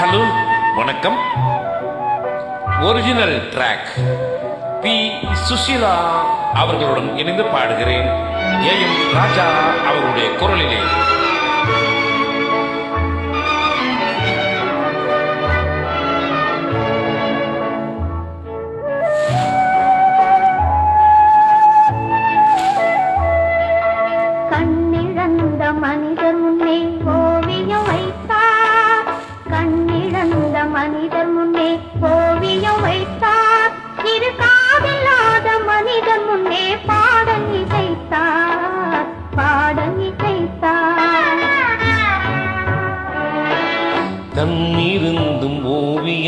Hello வணக்கம். Original track B. Sushila அவர்களுடன் இணைந்து பாடுகிறேன். ஏ. எம். ராஜா அவருடைய குரலிலே.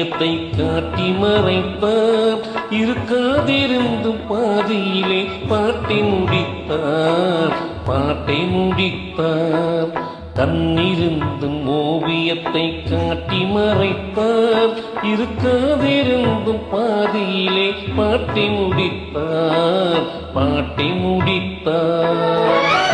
இதயத்தை காட்டி மறைத்தார் இருக்காதிருந்தும் பாதியிலே பாட்டை முடித்தார். பாட்டை முடித்தார். கண்ணிருந்தும் ஓவியத்தை காட்டி மறைத்தார் இருக்காதிருந்தும் பாதியிலே பாட்டை முடித்தார். பாட்டை முடித்தார்.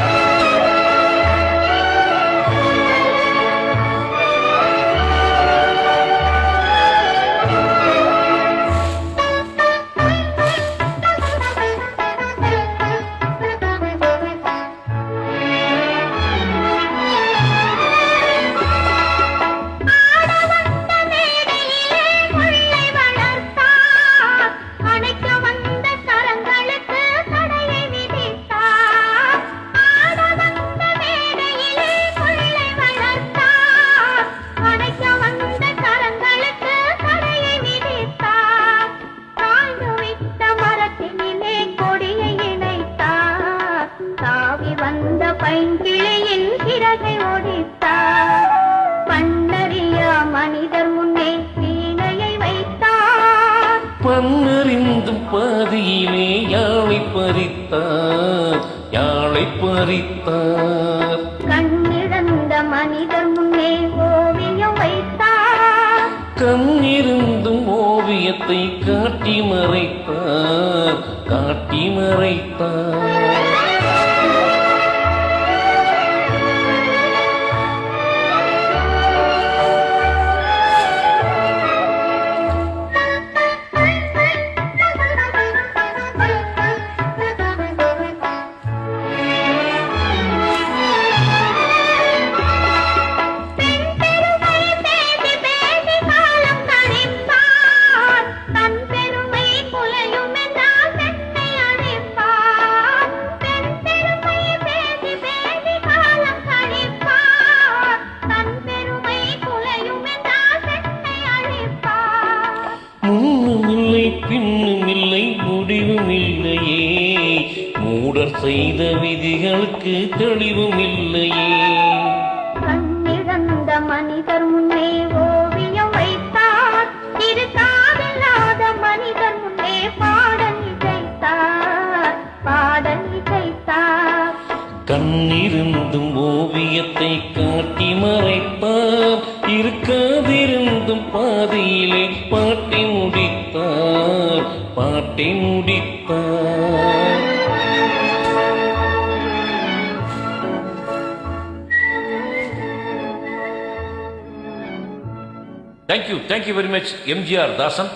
தாவி வந்த பைங்கிளியின் சிறகை ஒடித்தார். பண்ணறியா மனிதர் முன்னே வீணையை வைத்தார். பன்னறிந்தும் பாதியிலே யாழை பறித்தார். யாழை பறித்தார். கண்ணிழந்த மனிதர் முன்னே ஓவியம் வைத்தார். கண்ணிருந்தும் ஓவியத்தை காட்டி மறைத்தார். காட்டி மறைத்தார். பின்னும் இல்லை முடிவும் இல்லையே. மூடர் செய்த விதிகளுக்கு தெளிவும் இல்லையே. கண்ணிழந்த மனிதர் முன்னே ஓவியம் வைத்தார். இரு காதில்லாத மனிதர் முன்னே பாடல் இசைத்தார். பாடல் இசைத்தார். கண்ணிருந்தும் ஓவியத்தை காட்டி மறைத்தார் பாடும் பாதையிலே பாட்டி முடித்தார் பாட்டி முடித்தார் thank you thank you very much MGR Dasan